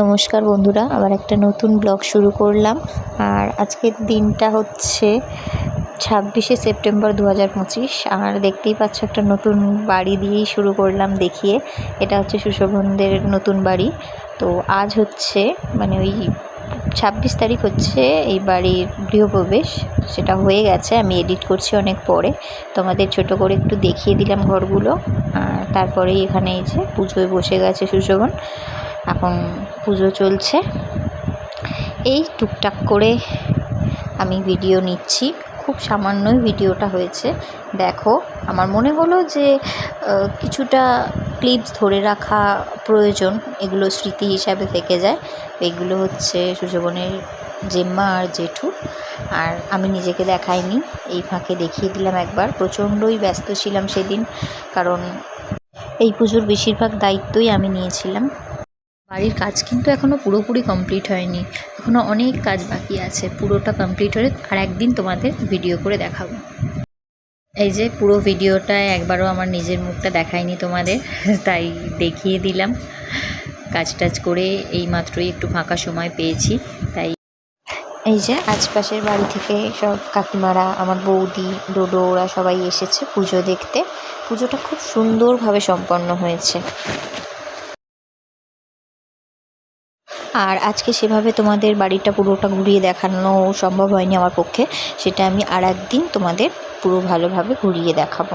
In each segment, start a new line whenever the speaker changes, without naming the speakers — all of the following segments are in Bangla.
নমস্কার বন্ধুরা, আবার একটা নতুন ব্লগ শুরু করলাম। আর আজকের দিনটা হচ্ছে ছাব্বিশে সেপ্টেম্বর দু হাজার পঁচিশ। আর দেখতেই পাচ্ছ একটা নতুন বাড়ি দিয়েই শুরু করলাম দেখিয়ে। এটা হচ্ছে সুশোভনদের নতুন বাড়ি। তো আজ হচ্ছে মানে ওই ছাব্বিশ তারিখ হচ্ছে এই বাড়ির গৃহপ্রবেশ। সেটা হয়ে গেছে, আমি এডিট করছি অনেক পরে। তোমাদের ছোট করে একটু দেখিয়ে দিলাম ঘরগুলো। আর তারপরেই এখানে এই যে পুজোয় বসে গেছে সুশোভন। এখন পুজো চলছে। এই টুকটাক করে আমি ভিডিও নিচ্ছি। খুব সামান্যই ভিডিওটা হয়েছে। দেখো, আমার মনে হলো যে কিছুটা ক্লিপস ধরে রাখা প্রয়োজন, এগুলো স্মৃতি হিসাবে থেকে যায়। এগুলো হচ্ছে সুশোভনের জেম্মা আর জেঠু। আর আমি নিজেকে দেখাইনি, এই ফাঁকে দেখিয়ে দিলাম একবার। প্রচণ্ডই ব্যস্ত ছিলাম সেদিন, কারণ এই পুজোর বেশিরভাগ দায়িত্বই আমি নিয়েছিলাম। বাড়ির কাজ কিন্তু এখনও পুরোপুরি কমপ্লিট হয়নি। এখনও অনেক কাজ বাকি আছে, পুরোটা কমপ্লিট হলে আর একদিন তোমাদের ভিডিও করে দেখাবো। এই যে পুরো ভিডিওটায় একবারও আমার নিজের মুখটা দেখায়নি তোমাদের, তাই দেখিয়ে দিলাম। কাজ টাজ করে এই মাত্রই একটু ফাঁকা সময় পেয়েছি, তাই এই যে আশপাশের বাড়ি থেকে সব কাকিমারা, আমার বৌদি, ডোডো, ওরা সবাই এসেছে পুজো দেখতে। পুজোটা খুব সুন্দরভাবে সম্পন্ন হয়েছে। আর আজকে সেভাবে তোমাদের বাড়িটা পুরোটা ঘুরিয়ে দেখানো সম্ভব হয়নি আমার পক্ষে। সেটা আমি আর একদিন তোমাদের পুরো ভালোভাবে ঘুরিয়ে দেখাবো।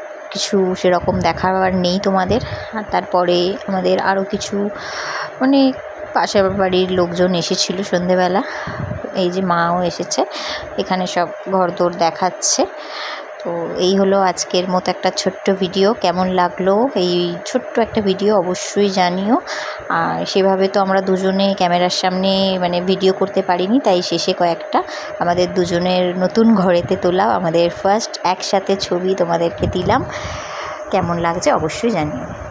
কিছু সেরকম দেখাবার নেই তোমাদের। আর তারপরে আমাদের আরও কিছু মানে পাশের বাড়ির লোকজন এসেছিল সন্ধেবেলা। এই যে মাও এসেছে, এখানে সব ঘর ঘরদোর দেখাচ্ছে। তো এই হলো আজকের মতো একটা ছোট্ট ভিডিও কেমন লাগল এই ছোট্ট একটা ভিডিও অবশ্যই জানিও। আর সেভাবে তো আমরা দুজনে ক্যামেরার সামনে মানে ভিডিও করতে পারিনি, তাই শেষে কয়েকটা। আমাদের দুজনের নতুন ঘরেতে তোলা আমাদের ফার্স্ট একসাথে ছবি তোমাদেরকে দিলাম। কেমন লাগছে অবশ্যই জানিও।